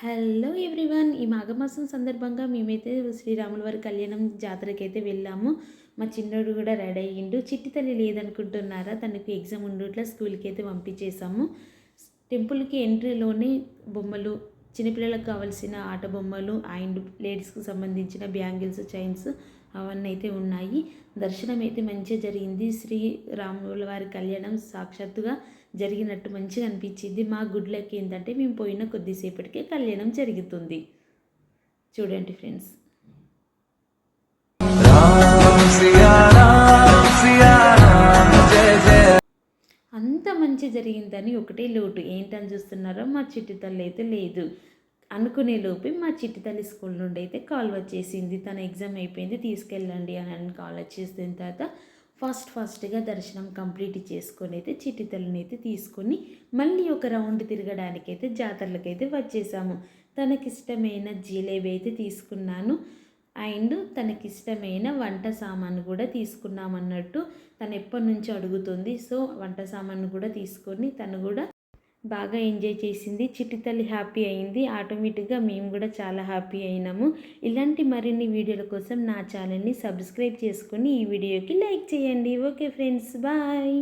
Hello everyone. ఈ మాఘమాసం సందర్భంగా మేమైతే శ్రీరాముల వారి కళ్యాణం జాతరకి అయితే వెళ్ళాము. మా చిన్నోడు కూడా రెడీ అయ్యిండు. చిట్టి తల్లి లేదనుకుంటున్నారా? తనకు ఎగ్జామ్ ఉండుట్లా స్కూల్కి అయితే పంపించేసాము టెంపుల్కి ఎంట్రీలోనే బొమ్మలు చిన్నపిల్లలకు కావాల్సిన ఆట బొమ్మలు అండ్ లేడీస్కి సంబంధించిన బ్యాంగిల్స్ చైన్స్ అవన్నీ అయితే ఉన్నాయి. దర్శనం అయితే మంచిగా జరిగింది. శ్రీ రాముల వారి కళ్యాణం సాక్షాత్తుగా జరిగినట్టు మంచిగా అనిపించింది. మా గుడ్ లక్ ఏంటంటే మేము పోయిన కొద్దిసేపటికే కళ్యాణం జరుగుతుంది. చూడండి ఫ్రెండ్స్. అంత మంచి జరిగిందని ఒకటే లోటు. ఏంటని చూస్తున్నారో మా చిట్టి తల్లి అయితే లేదు. అనుకునే లోపే మా చిట్టి తల్లి స్కూల్ నుండి అయితే కాల్ వచ్చేసింది. తన ఎగ్జామ్ అయిపోయింది తీసుకెళ్ళండి అని అని కాల్ వచ్చేసిన తర్వాత ఫస్ట్ ఫస్ట్గా దర్శనం కంప్లీట్ చేసుకొని అయితే చిట్టి తల్లిని అయితే తీసుకొని మళ్ళీ ఒక రౌండ్ తిరగడానికి అయితే జాతరలకైతే వచ్చేసాము. తనకిష్టమైన జిలేబీ అయితే తీసుకున్నాను. అండ్ తనకిష్టమైన వంట సామాను కూడా తీసుకున్నామన్నట్టు తను ఎప్పటి నుంచి అడుగుతుంది. సో వంట సామాను కూడా తీసుకొని తను కూడా బాగా ఎంజాయ్ చేసింది. చిట్టి తల్లి హ్యాపీ అయింది. ఆటోమేటిక్గా మేము కూడా చాలా హ్యాపీ అయినాము. ఇలాంటి మరిన్ని వీడియోల కోసం నా ఛానల్ని సబ్స్క్రైబ్ చేసుకొని ఈ వీడియోకి లైక్ చేయండి. Okay friends bye.